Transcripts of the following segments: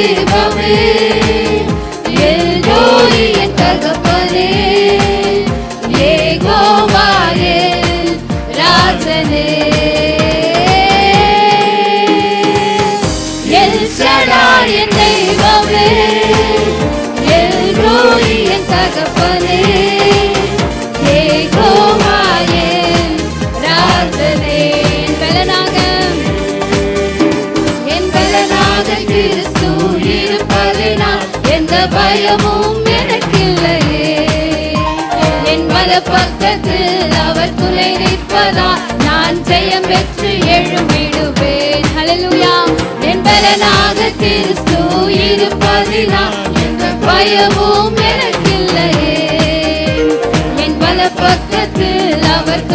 தெய்வமே பயமும் எனக்கில்லையே என் மத பக்கத்தில் அவர் துணை நிற்பதா? நான் ஜெயம் பெற்று எழும்பிடுவேன். ஹalleluya. என் பலனாக கிறிஸ்து இருப்பதிலா எந்த பயமும் எனக்கில்லையே. என் வல பக்கத்தில் அவர்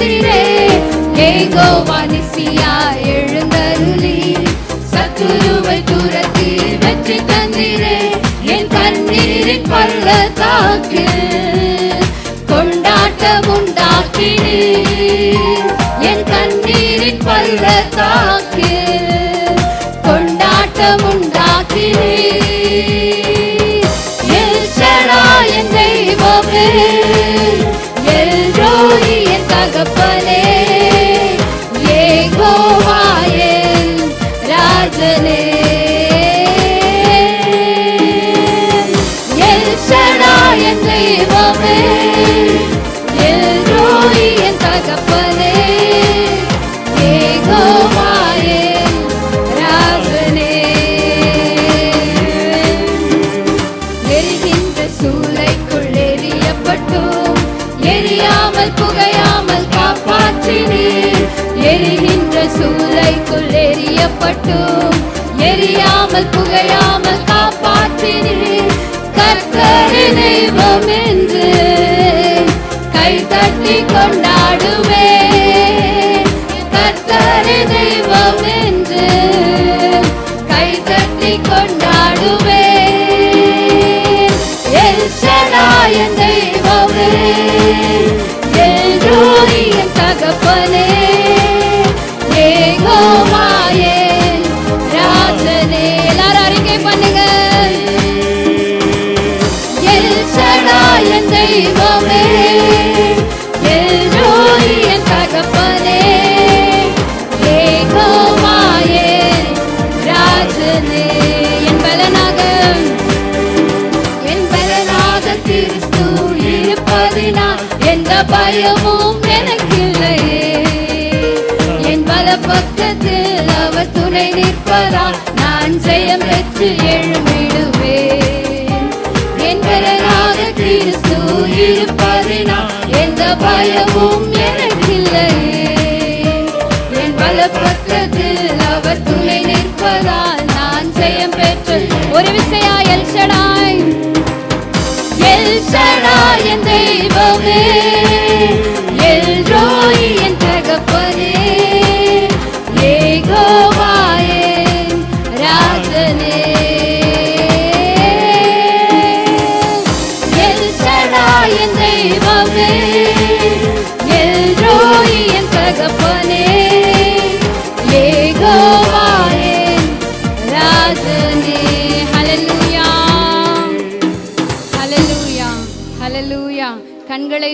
வெற்றி தந்திரே ஏகோவா நிசியா எழுந்தருளி சத்துருவை துரத்தி வெற்றி தந்திரே என் கண்ணீரின் பள்ளத்தாக்கு கொண்டாட்டம் உண்டாக்கினீர் என் கண்ணீரின் பள்ளத்தாக்கு கொண்டாட்டம் உண்டாக்கினீர் எல் என் தெய்வமே என் தெய்வமே எல் என் தகப்பனே. ஏகோவாயே ராஜனே. எரிகின்ற சூளைக்குள் எரியப்பட்டும். எரியாமல் புகையாமல் காப்பாற்றினீர். எரிகின்ற சூளைக்குள் எரியப்பட்டும். எரியாமல் புகையாமல் காப்பாற்றினீர். கர்த்தரி தெய்வம் என்று கை தட்டி கொண்டாடுவே. கர்த்தரி தெய்வம் என்று கை தட்டி கொண்டாடுவே. எல் என் தெய்வமே எல் ரோஹி தகப்பனே ஏகோவாயே ராஜனே எல்லாரும் அறிக்கை பண்ணுங்க. தெய்வமே எல் ரோஹி தகப்பனே. ஏகோவாயே ராஜனே என் பலனாக என் பலனாக கிறிஸ்து இருப்பதினால் எந்த பயமும் எனக்கில்லையே என் பல பக்கத்தில் அவர் துணை நிற்பதால் நான் ஜெயம் பெற்று எழுமிடுவேன் இருப்பதினால் எந்த பயமும் எனக்கில்லையே என் பல பக்கத்தில் அவர் துணை நிற்பதால் தெய்வமே எல் என் தகப்பனே ஏகோவாயே ராஜனே. ஹalleluya ஹalleluya கண்களை